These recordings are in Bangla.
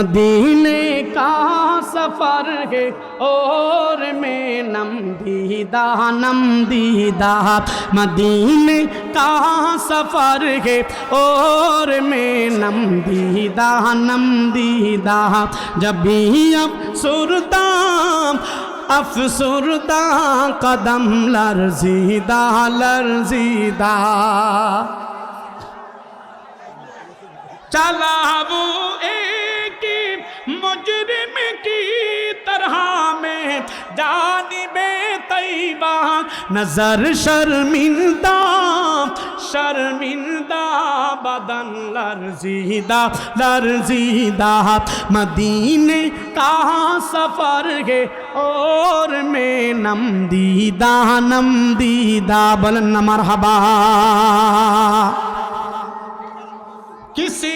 مدینے کا سفر ہے اور میں نم دیدہ نم دیدہ مدینے کا سفر ہے اور میں نم دیدہ نم دیدہ جب بھی اب سردام افسردہ قدم لرزیدہ لرزیدہ۔ چلا وہ کی طرح میں جانب طیبہ، نظر شرمندہ شرمندہ بدن لرزیدہ لرزیدہ۔ مدینے کا سفر ہے اور میں نم دیدہ نم دیدہ بلن مرحبا۔ کسی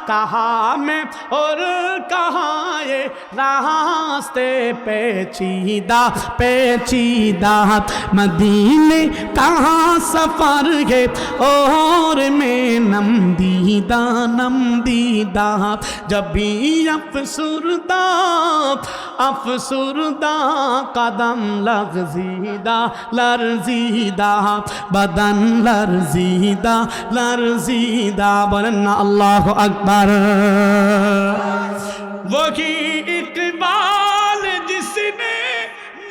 کہاں میں اور کہاں یہ راستے پیچیدہ پیچیدہ۔ مدینے کہاں سفر ہے؟ اور میں نم دیدہ نم دیدہ جب بھی افسردہ افسردہ قدم لغزیدہ، لرزیدہ۔ بدن لرزیدہ لرزیدہ۔ برن اللہ اکبر۔ خبر وہی اقبال جس نے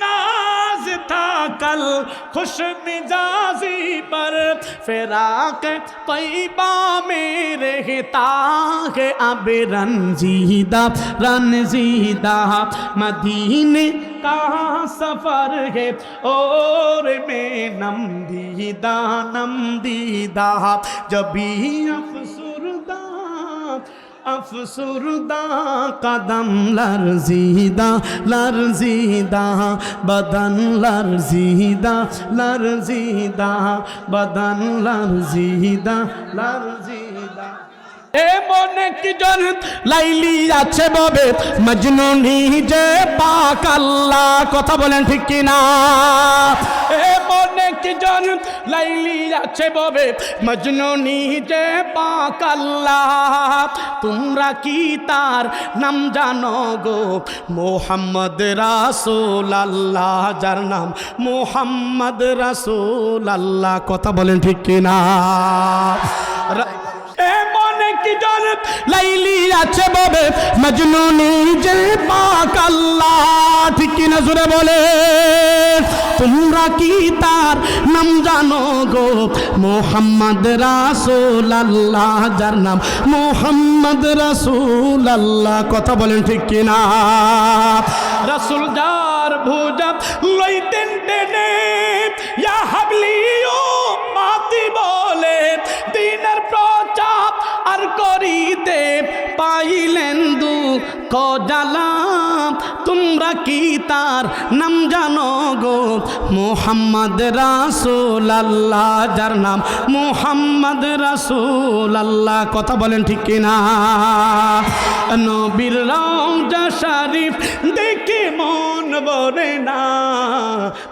ناز تھا کل خوش مزازی پر۔ فراق طیبہ میں رہتا ہے اب رنزیدہ رنزیدہ مدین کہاں سفر ہے اور میں نم دیدہ نم دیدہ جبھی افسر अफसुरदा कदम लर्जीदा लर्जीदा बदन लर्जीदा लर्जीदा बदन लर्जीदा लर्जीदा লাইলি আছে আল্লাহ, কথা বলেন ঠিক লাইলি আছে আল্লাহ, তোমরা কি তার নাম জানো গো? মোহাম্মদ রাসূল আল্লাহ যার নাম মোহাম্মদ রাসূল আল্লাহ কথা বলেন ঠিক কি না রা- এ কি জন লাইলি আছে ববে মজনু নিজে পাক আল্লাহ। ঠিক কি না জুড়ে বলে। তোমরা কি তার নাম জানো গো? মোহাম্মদ রাসূল আল্লাহ যার নাম মোহাম্মদ রাসূল আল্লাহ কথা বলেন ঠিক কি না রাসূল যার কজালাম তোমরা কি তার নাম জানো গো? মোহাম্মদ রাসূল আল্লাহ যার নাম মোহাম্মদ রাসূল আল্লাহ কথা বলেন ঠিক কিনা? নবীর রওজা শরীফ দেখে মন ভরে না।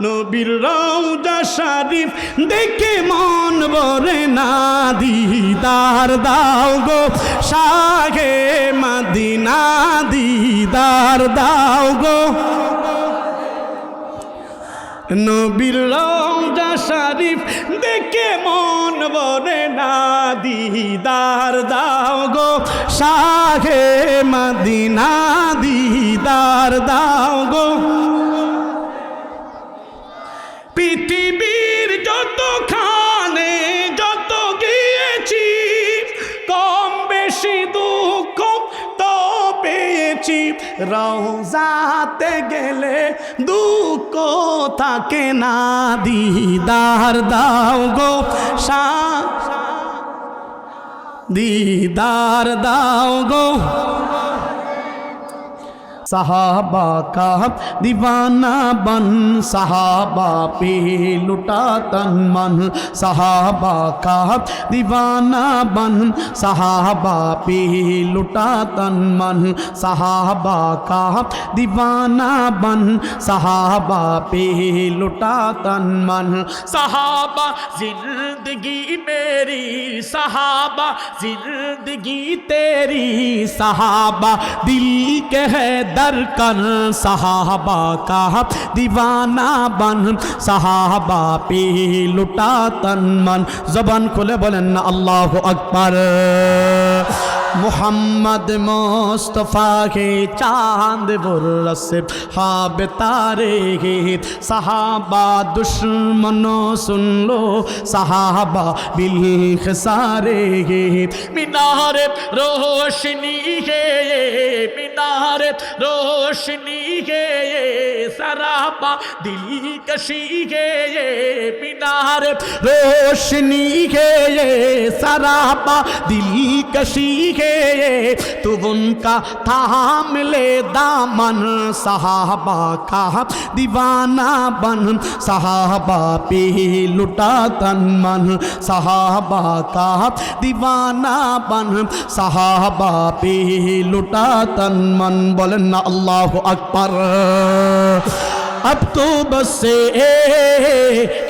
নবীর রওজা শরীফ দেখে মন ভরে না। দিদার দাও গো শাহে মদিনা দিদার দাও গো। নবীর শরীফ দেখে মন ভরে না, দিদার দাও গো। শাহে মদিনা দিদার দাও গো। পৃথিবীর যত খানে পেয়েছি রওজাতে গেলে দুঃখ থাকে না। দিদার দাও গো দিদার দাও গো। صحابہ کا دیوانہ بن، صحابہ پہ لٹا تن من۔ صحابہ کا دیوانہ بن، صحابہ پہ لٹا تن من۔ صحابہ کا دیوانہ بن، صحابہ پہ لٹا تن من۔ صحابہ، زندگی میری۔ صحابہ، زندگی تیری۔ صحابہ، دل کے ہے है दरकन सहाबा का दीवाना बन सहाबा पे लुटा तन मन जबान खुले बोलेन ना अल्लाह अकबर মোহাম্মদ মোস্তফা হে চাঁদ বুরসে হাব তারে হে সাহাবা দুশ্মন সুনলো সাহাবা বিলখ সারে হে মিনারে রোশনি হে মিনারে রোশনি হে সারাবা দিল কশি হে মিনারে রোশনি হে সারাবা দিল কশি হে तू उनका थाम ले दामन सहाबा का दीवाना बन सहाबा पे लुटा तन मन सहाबा का दीवाना बन सहाबा पे लुटा तन मन बोलन ना अल्लाह अकबर اب تو بس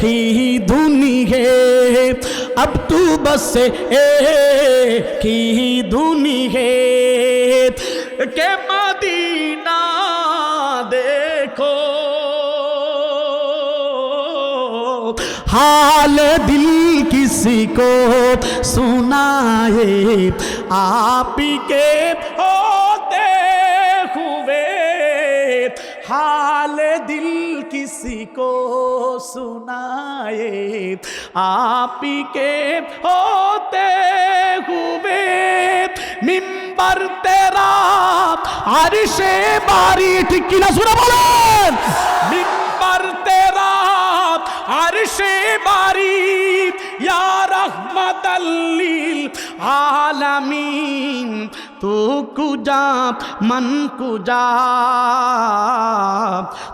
ہی دھونی ہے۔ اب تو بس ہی دھونی ہے۔ کہ مدینہ دیکھو۔ حال دل کسی کو سنا ہے آپ کے ہو۔ हाल दिल किसी को सुनाए आप के होते हुए मिंबर तेरा আরিশে বাড়ি ঠিক কিনা শুনে বলেন মিম্বার তেরা আরিশে বাড়ি ইয়া রহমতাল্লিল আলামিন তু কুজা মন কুজা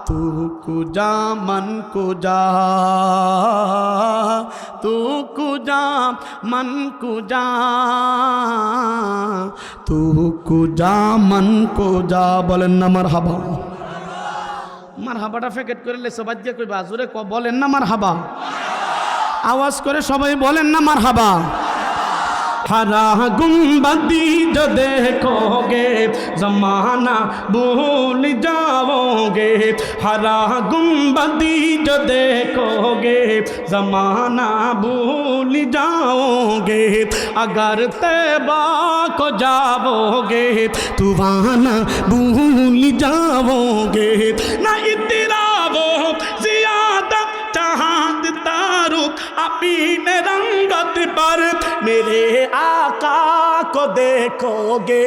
তু কুজা তু কুজা মন কুজা তু কুজা মন কুজা বলেন না মার হাবা মার হাবাটা ফেকেট করে লেসো বাদ দিয়ে কই বাজুরে বলেন না মার হাবা আওয়াজ করে সবাই বলেন না ہرا گنبدی جو دیکھو گے زمانہ بھول جاؤ گے ہرا گنبدی جو دیکھو گے زمانہ بھول جاؤ گے اگر تیبا کو جاؤ گے تو وہاں بھول جاؤ گے نہ اتنا नबी ने रंगत पर मेरे आका को देखोगे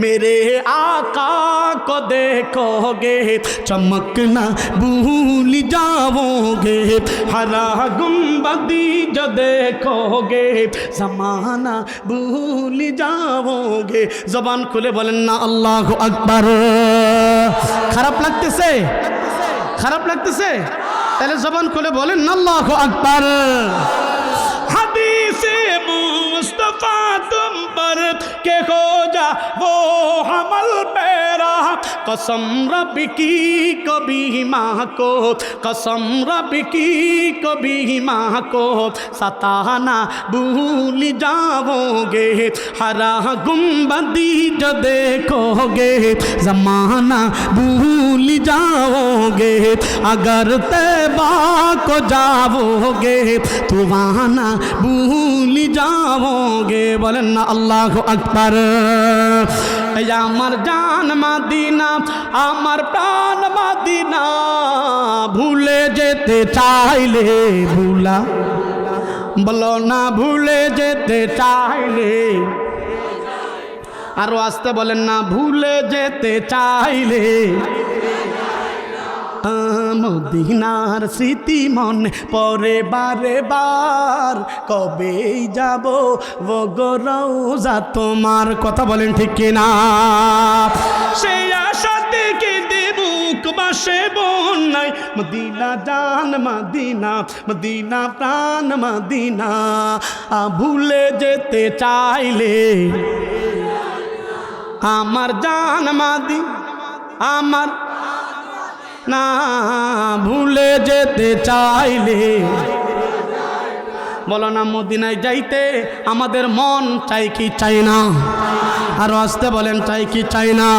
मेरे आका को देखोगे चमकना भूल जाओगे हरा गुम्बदी जो देखोगे जमाना भूल जाओगे জবান খুলে বলেন না আল্লাহ আকবার খারাপ লাগতেছে খারাপ লাগতেছে তাহলে জবান খুলে বলেন আল্লাহ আকবার مصطفیٰ تم پر کہ ہو جا وہ حمل پیرا कसम रब की कभी माँ को कसम रब की कभी माँ को सताना भूल जाओगे हरा गुम्बदी जो देखोगे जमाना भूल जाओगे अगर तैबा को जाओगे तुमाना भूल जाओगे बोलेन ना আল্লাহ আকবার এই আমার জান মাদিনা, আমার প্রাণ মাদিনা, ভুলে যেতে চাইলে ভুলা। বলো না, ভুলে যেতে চাইলে। আরও আসতে বলেন না, ভুলে যেতে চাইলে। মদিনার স্মৃতি মনে পরে বারে বার। কবে যাব যা তোমার? কথা বলেন ঠিক কিনা? সেই আসে বন্যায়। মদিনা জান, মদিনা মদিনা প্রাণ, মদিনা ভুলে যেতে চাইলে। আমার জান মাদি আমার না ভুলে যেতে চাইলে। বলো না, মদিনায় যাইতে আমাদের মন চাই কি চাই না? আরও আসতে বলেন, চাই কি চাই না?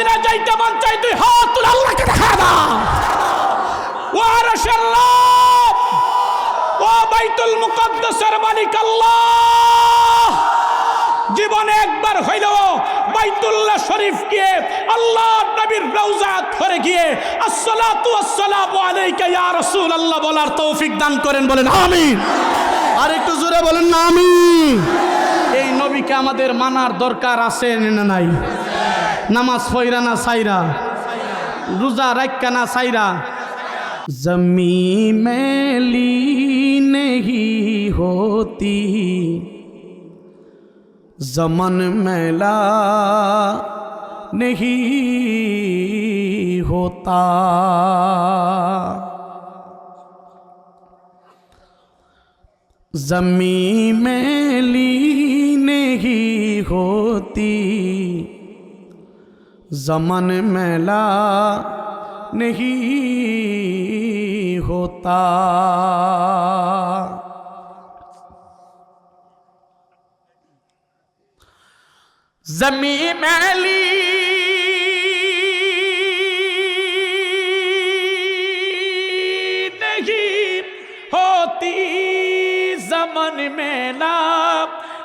কে মদিনায় যাইতে মন চাই, তুই হাত তুলে আল্লাহকে দেখা দাও ও রব, ও বাইতুল মুকদ্দাসের মালিক আল্লাহ। জীবনে একবার হইল বাইতুল্লাহ শরীফ গিয়ে আল্লাহ নবীর রওজা ধরে গিয়ে আসসালাতু আসসালামু আলাইকা ইয়া রাসূলুল্লাহ বলার তৌফিক দান করেন, বলেন আমিন। আর একটু জোরে বলেন না, আমিন। এই নবীকে আমাদের মানার দরকার আছে না নাই? نماز سوئرا نا شاعرہ روزہ رکھ کا نا زمین میں لی نہیں ہوتی زمن میں لا نہیں ہوتا زمین میں لی نہیں ہوتی زمن میلا نہیں ہوتا زمین میلی نہیں ہوتی زمن میلا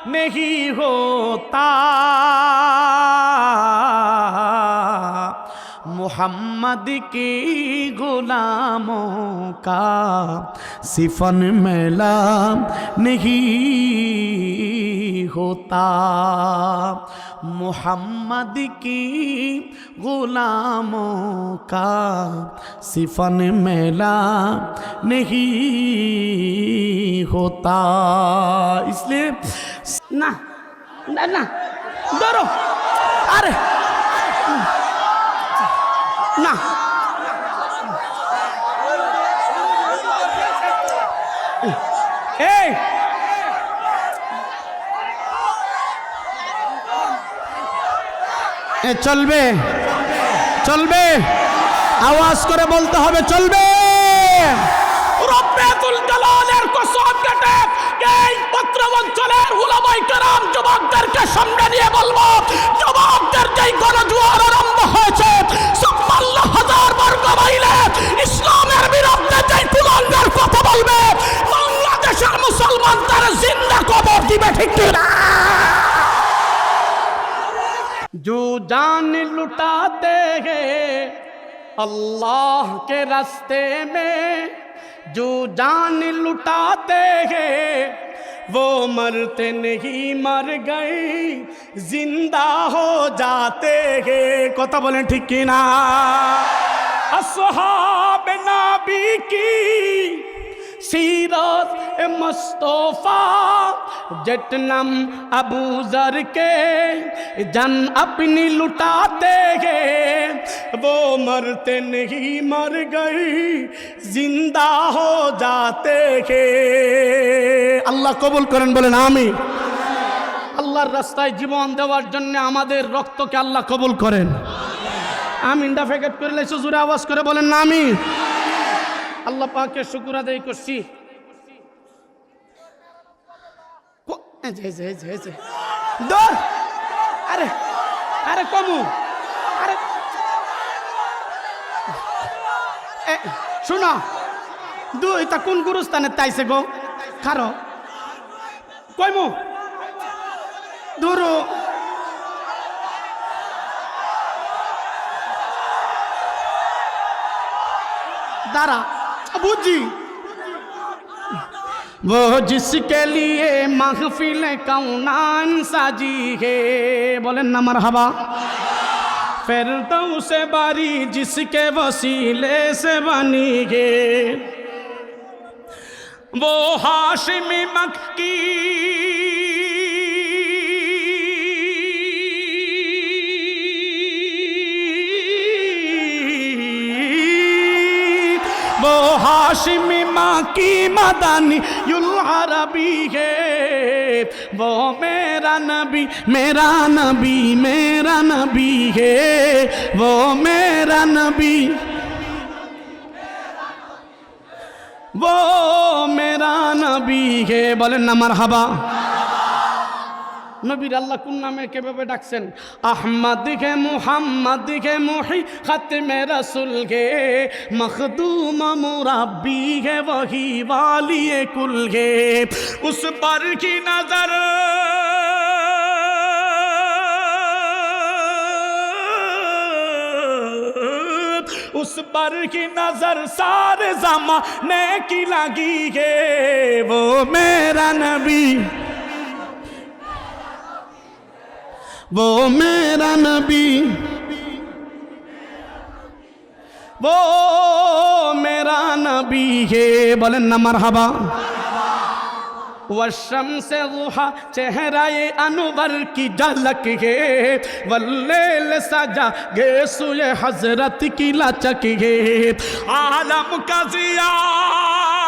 نہیں ہوتا محمد کی غلاموں کا صفن میلا نہیں ہوتا۔ محمد کی غلاموں کا صفن میلا نہیں ہوتا۔ اس لیے نہ نہ، ڈرو۔ না। এই। চলবে। চলবে। আওয়াজ করে বলতে হবে চলবে। রব্বেতুল জালালের কসম কেটে এই পত্র অঞ্চলের উলামাই কেরাম যুবকদেরকে সামনে নিয়ে বলব যুবকদের যেই গণজোয়ার আরম্ভ হয়েছে ঠিক কি না जो जान लुटाते हैं अल्लाह के रास्ते में जो जान लुटाते हैं वो मरते नहीं मर गए जिंदा हो जाते हैं কথা বলেন ঠিক কি না আসহাব নাবি কি सीरत मुस्तफ़ा जटनम अबू जर के जन अपनी लुटाते हैं वो मरते नहीं मर गई जिंदा हो जाते हैं আল্লাহ কবুল করেন বলেন আমি আল্লাহর রাস্তায় জীবন দেওয়ার জন্য আমাদের রক্তকে আল্লাহ কবুল করেন আমিনটা ফেকেট করলে সুজুরে আওয়াজ করে বলেন না আমি আল্লাহ পাকে শুকুর আদায় করছি আরে কমু। আরে। শোনো। দুই তা কোন গুরুস্থানে তাইছে গো? খারো। কইমু। ধরো। দাঁড়া। বুঝি। वो जिसके लिए महफिल कौनान साजी है बोले नमर हवा फिर तो उसे बारी जिसके वसीले से बनी है वो हाशिमी मक्की हाशिमी माँ की मदानी युल अरबी है वो मेरा नबी मेरा नबी मेरा नबी है वो मेरा नबी वो मेरा नबी है बोले न मरहबा نبی رنامے کے بے بے ڈک سین احمد کے محمد کے محی ختم رسول کے مخدوم مرابی کے وہی والی کل کے اس پر کی نظر اس پر کی نظر سارے زمانے کی لگی گے وہ میرا نبی وہ میرا نبی، وہ میرا نبی ہے۔ بلن مرحبا۔ سے روحا چہرہ انور کی جھلک ہے۔ واللیل سجا گے سوئے حضرت کی لچک ہے۔ عالم کا زیاد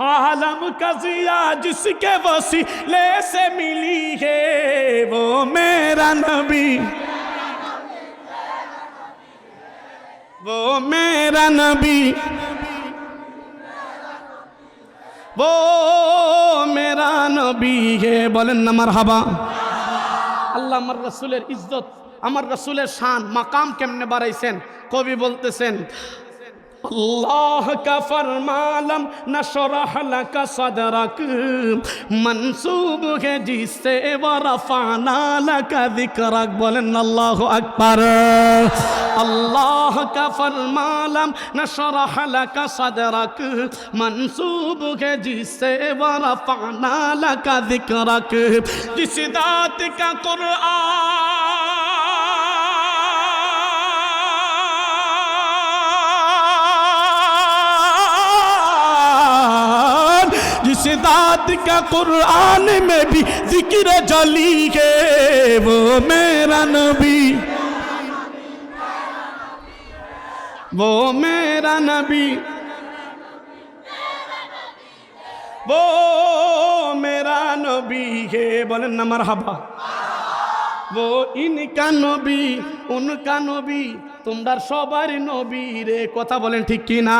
आलम का जिया आलम का जिया जिसके वसीले से मिली है वो मेरा नबी वो मेरा नबी वो मेरा নবী হে বলেন না মারহাবা আল্লাহ আমার রসুলের ইজ্জত আমার রসুলের শান মাকাম কেমনে বাড়াইছেন কবি বলতেছেন اللہ کا فرمالم نشرح لکا صدرک منصوب ہے جس سے ورفعنا لکا ذکرک بولن اللہ اکبر اللہ کا فرمالم نشرح لکا صدرک منصوب ہے جس سے ورفعنا لکا ذکرک جس ذات کا قرآن जिस दात का कुरान में भी जिक्र जली है वो मेरा नबी वो मेरा नबी वो मेरा नबी है बोलें ना मरहबा वो इनका নবী উনকা নবী তোমরা সবার নবী রে কথা বলেন ঠিক কিনা